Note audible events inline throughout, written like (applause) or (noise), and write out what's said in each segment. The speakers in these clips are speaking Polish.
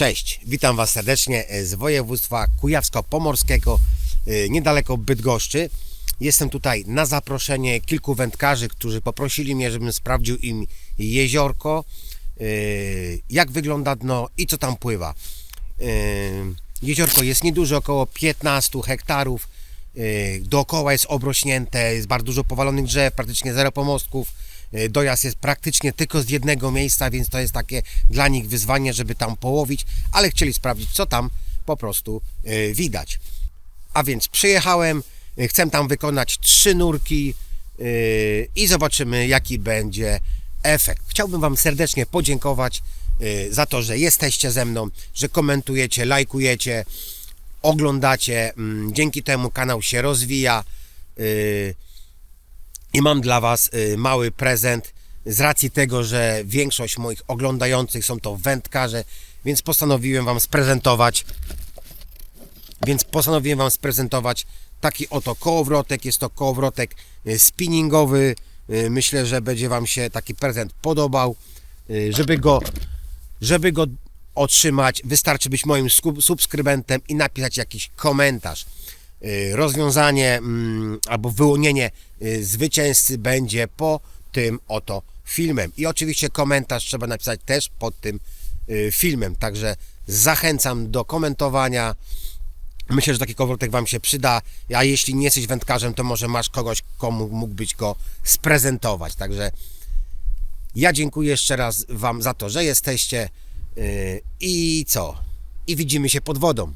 Cześć, witam Was serdecznie z województwa kujawsko-pomorskiego, y, niedaleko Bydgoszczy. Jestem tutaj na zaproszenie kilku wędkarzy, którzy poprosili mnie, żebym sprawdził im jeziorko, y, jak wygląda dno i co tam pływa. Jeziorko jest nieduże, około 15 hektarów. Dookoła jest obrośnięte, jest bardzo dużo powalonych drzew, praktycznie zero pomostków. Y, Dojazd jest praktycznie tylko z jednego miejsca, więc to jest takie dla nich wyzwanie, żeby tam połowić, ale chcieli sprawdzić, co tam po prostu y, widać. A więc przyjechałem, y, chcę tam wykonać trzy nurki i zobaczymy, jaki będzie efekt. Chciałbym Wam serdecznie podziękować za to, że jesteście ze mną, że komentujecie, lajkujecie, oglądacie. Mm, Dzięki temu kanał się rozwija. Y, I mam dla Was y, mały prezent z racji tego, że większość moich oglądających są to wędkarze, więc postanowiłem Wam sprezentować więc postanowiłem Wam sprezentować taki oto kołowrotek. Jest to kołowrotek e, spinningowy. E, Myślę, że będzie Wam się taki prezent podobał. Żeby go, żeby go otrzymać, wystarczy być moim subskrybentem i napisać jakiś komentarz. E, Rozwiązanie mm, albo wyłonienie e, zwycięzcy będzie po tym oto filmem. I oczywiście komentarz trzeba napisać też pod tym e, filmem. Także zachęcam do komentowania. Myślę, że taki kowrotek Wam się przyda, a jeśli nie jesteś wędkarzem, to może masz kogoś, komu mógłbyś go sprezentować. Także ja dziękuję jeszcze raz Wam za to, że jesteście i co? I widzimy się pod wodą.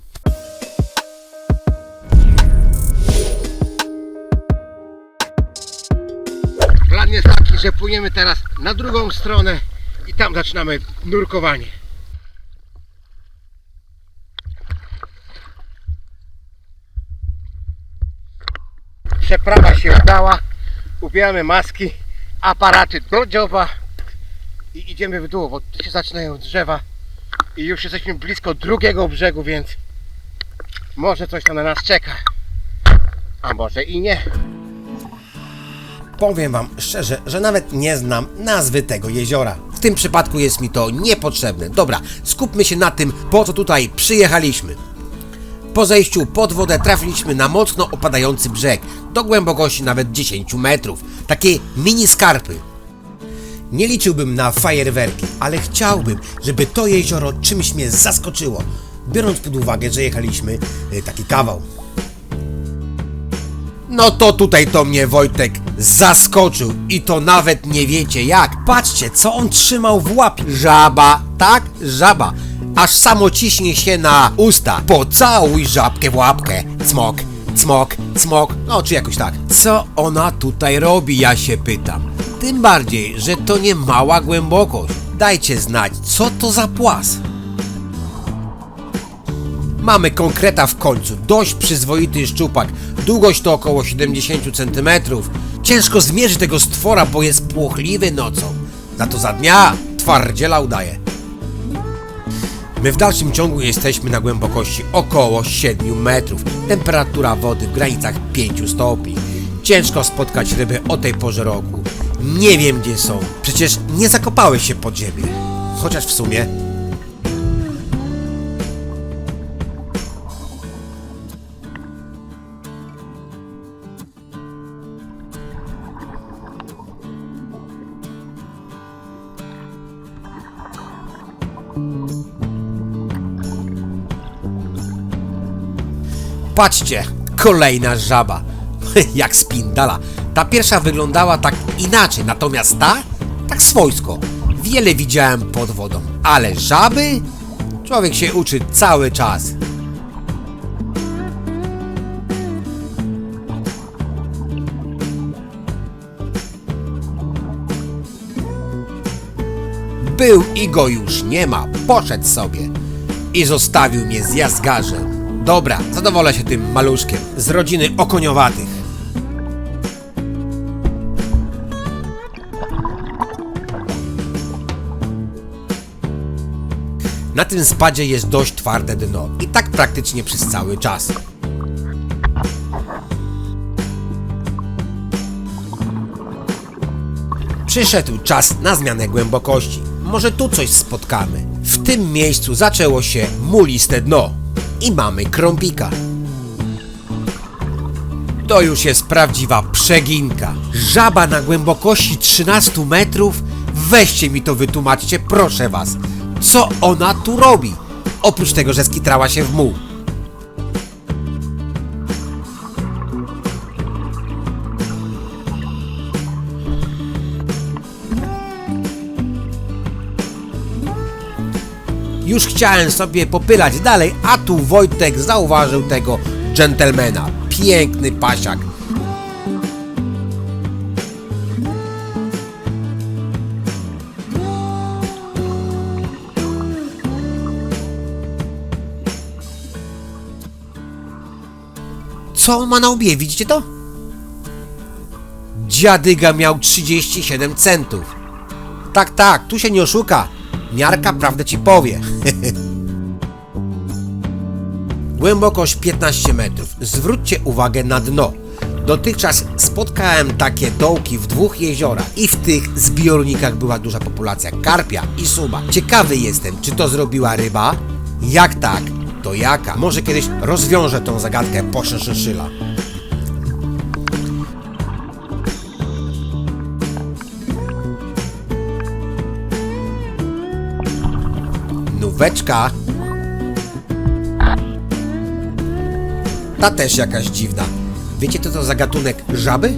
Jest taki, że płyniemy teraz na drugą stronę i tam zaczynamy nurkowanie. Przeprawa się udała. Ubieramy maski, aparaty do i idziemy w dół, bo tu się zaczynają drzewa i już jesteśmy blisko drugiego brzegu, więc może coś tam na nas czeka. A może i nie. Powiem Wam szczerze, że nawet nie znam nazwy tego jeziora. W tym przypadku jest mi to niepotrzebne. Dobra, skupmy się na tym, po co tutaj przyjechaliśmy. Po zejściu pod wodę trafiliśmy na mocno opadający brzeg, do głębokości nawet 10 metrów. Takie mini skarpy. Nie liczyłbym na fajerwerki, ale chciałbym, żeby to jezioro czymś mnie zaskoczyło, biorąc pod uwagę, że jechaliśmy y, taki kawał. No to tutaj to mnie Wojtek zaskoczył i to nawet nie wiecie jak. Patrzcie, co on trzymał w łapie. Żaba, tak? Żaba. Aż samo ciśnie się na usta. Pocałuj żabkę w łapkę. Cmok, cmok, cmok. No czy jakoś tak. Co ona tutaj robi, ja się pytam. Tym bardziej, że to nie mała głębokość. Dajcie znać, co to za płas. Mamy konkreta w końcu, dość przyzwoity szczupak, długość to około 70 cm. Ciężko zmierzyć tego stwora, bo jest płochliwy nocą. Za to za dnia twardziela udaje. My w dalszym ciągu jesteśmy na głębokości około 7 metrów. Temperatura wody w granicach 5 stopni. Ciężko spotkać ryby o tej porze roku. Nie wiem gdzie są. Przecież nie zakopały się pod ziemię. Chociaż w sumie Patrzcie, kolejna żaba. (laughs) Jak spindala. Ta pierwsza wyglądała tak inaczej, natomiast ta tak swojsko. Wiele widziałem pod wodą, ale żaby? Człowiek się uczy cały czas. Był i go już nie ma, poszedł sobie i zostawił mnie z jazgarzem. Dobra, zadowolę się tym maluszkiem z rodziny okoniowatych. Na tym spadzie jest dość twarde dno i tak praktycznie przez cały czas. Przyszedł czas na zmianę głębokości. Może tu coś spotkamy. W tym miejscu zaczęło się muliste dno i mamy krąpika. To już jest prawdziwa przeginka. Żaba na głębokości 13 metrów? Weźcie mi to wytłumaczcie, proszę was. Co ona tu robi? Oprócz tego, że skitrała się w muł. Już chciałem sobie popylać dalej, a tu Wojtek zauważył tego dżentelmena. Piękny pasiak. Co on ma na łbie, widzicie to? Dziadyga miał 37 centów. Tak, tak, tu się nie oszuka. Miarka prawdę ci powie. (laughs) Głębokość 15 metrów. Zwróćcie uwagę na dno. Dotychczas spotkałem takie dołki w dwóch jeziorach i w tych zbiornikach była duża populacja karpia i suba. Ciekawy jestem, czy to zrobiła ryba? Jak tak, to jaka? Może kiedyś rozwiążę tą zagadkę po szynszyla. Nóweczka. Ta też jakaś dziwna. Wiecie co to za gatunek żaby?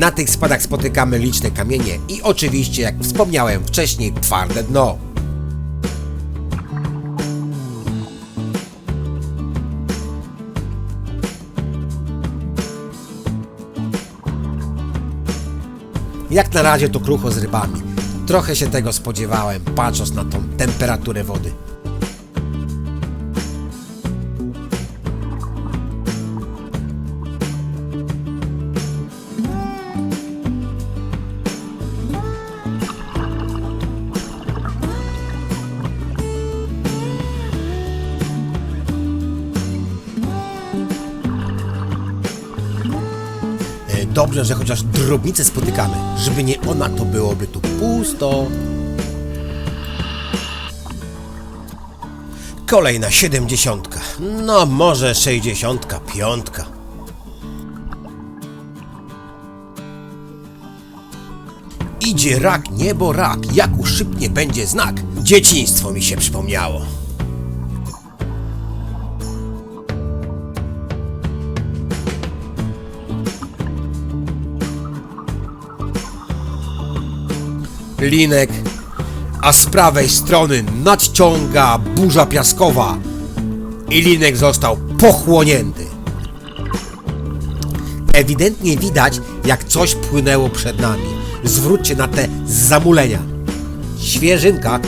Na tych spadach spotykamy liczne kamienie i oczywiście, jak wspomniałem wcześniej, twarde dno. Jak na razie to krucho z rybami. Trochę się tego spodziewałem, patrząc na tą temperaturę wody. Dobrze, że chociaż drobnicę spotykamy. Żeby nie ona, to byłoby tu pusto. Kolejna siedemdziesiątka. No, może sześćdziesiątka, piątka. Idzie rak, niebo rak, jak uszybnie będzie znak. Dzieciństwo mi się przypomniało. Linek, a z prawej strony nadciąga burza piaskowa i linek został pochłonięty. Ewidentnie widać, jak coś płynęło przed nami. Zwróćcie na te zamulenia. Świeżynka.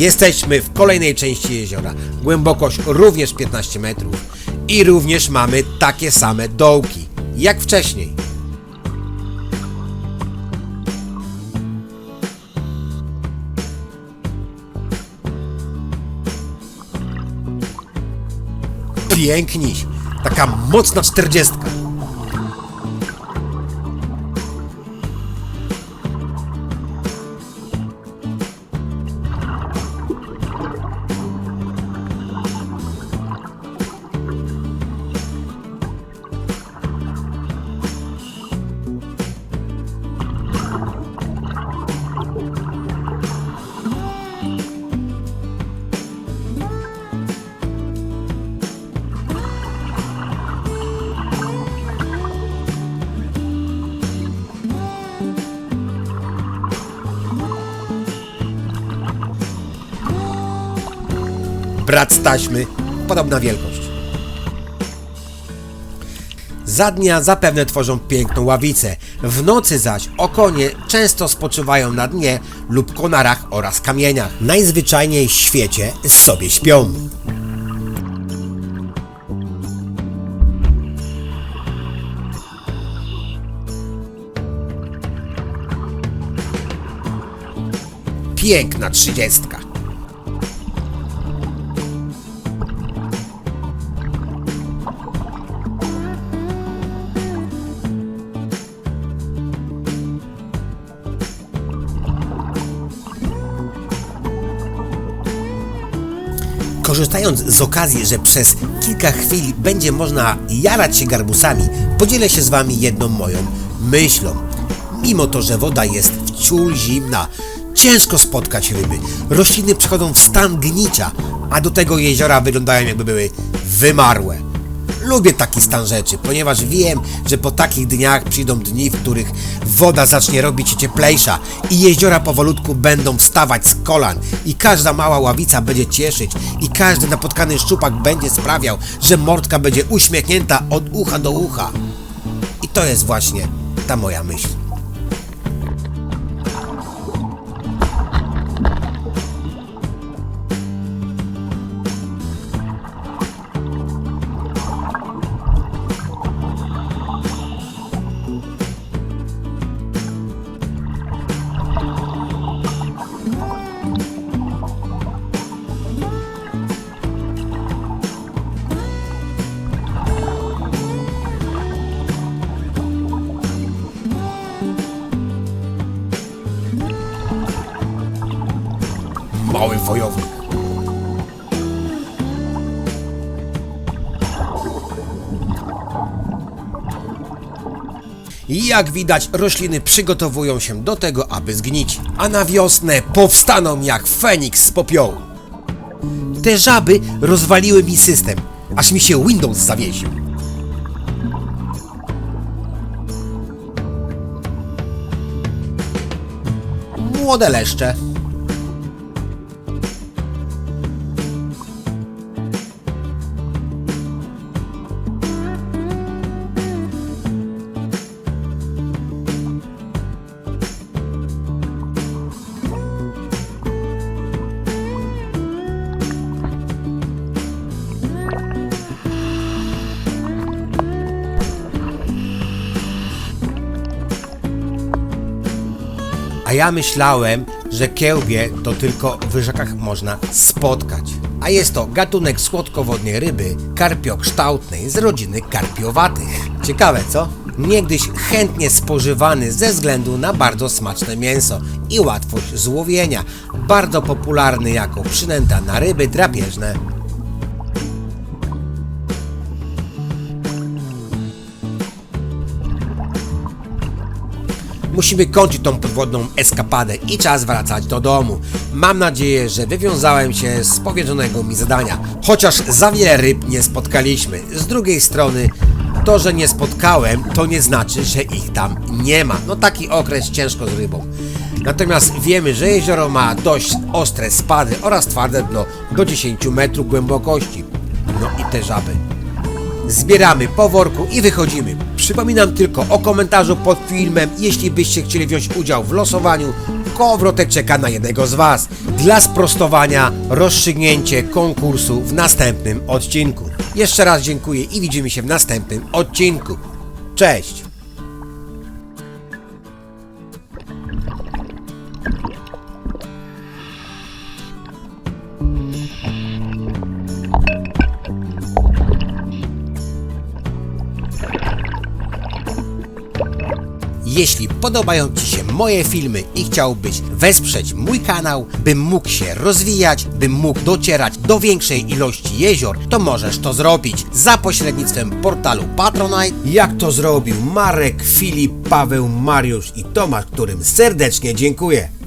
Jesteśmy w kolejnej części jeziora. Głębokość również 15 metrów. I również mamy takie same dołki, jak wcześniej. Piękniś. Taka mocna czterdziestka. Brat z taśmy, podobna wielkość. Za dnia zapewne tworzą piękną ławicę, w nocy zaś okonie często spoczywają na dnie lub konarach oraz kamieniach. Najzwyczajniej w świecie sobie śpią. Piękna trzydziestka. Korzystając z okazji, że przez kilka chwil będzie można jarać się garbusami, podzielę się z Wami jedną moją myślą. Mimo to, że woda jest wciul zimna, ciężko spotkać ryby. Rośliny przechodzą w stan gnicia, a do tego jeziora wyglądają jakby były wymarłe. Lubię taki stan rzeczy, ponieważ wiem, że po takich dniach przyjdą dni, w których woda zacznie robić się cieplejsza i jeziora powolutku będą wstawać z kolan i każda mała ławica będzie cieszyć i każdy napotkany szczupak będzie sprawiał, że mordka będzie uśmiechnięta od ucha do ucha. I to jest właśnie ta moja myśl. Jak widać, rośliny przygotowują się do tego, aby zgnić, a na wiosnę powstaną jak Feniks z popiołu. Te żaby rozwaliły mi system, aż mi się Windows zawiesił. Młode leszcze. A ja myślałem, że kiełbie to tylko w rzekach można spotkać. A jest to gatunek słodkowodnej ryby karpiokształtnej z rodziny karpiowatych. Ciekawe, co? Niegdyś chętnie spożywany ze względu na bardzo smaczne mięso i łatwość złowienia. Bardzo popularny jako przynęta na ryby drapieżne. Musimy kończyć tą podwodną eskapadę i czas wracać do domu. Mam nadzieję, że wywiązałem się z powierzonego mi zadania, chociaż za wiele ryb nie spotkaliśmy. Z drugiej strony, to, że nie spotkałem, to nie znaczy, że ich tam nie ma. No taki okres ciężko z rybą. Natomiast wiemy, że jezioro ma dość ostre spady oraz twarde dno do 10 metrów głębokości. No i te żaby zbieramy po worku i wychodzimy. Przypominam tylko o komentarzu pod filmem, jeśli byście chcieli wziąć udział w losowaniu, kołowrotek czeka na jednego z Was. Dla sprostowania rozstrzygnięcie konkursu w następnym odcinku. Jeszcze raz dziękuję i widzimy się w następnym odcinku. Cześć! Jeśli podobają Ci się moje filmy i chciałbyś wesprzeć mój kanał, bym mógł się rozwijać, bym mógł docierać do większej ilości jezior, to możesz to zrobić za pośrednictwem portalu Patronite, jak to zrobił Marek, Filip, Paweł, Mariusz i Tomasz, którym serdecznie dziękuję.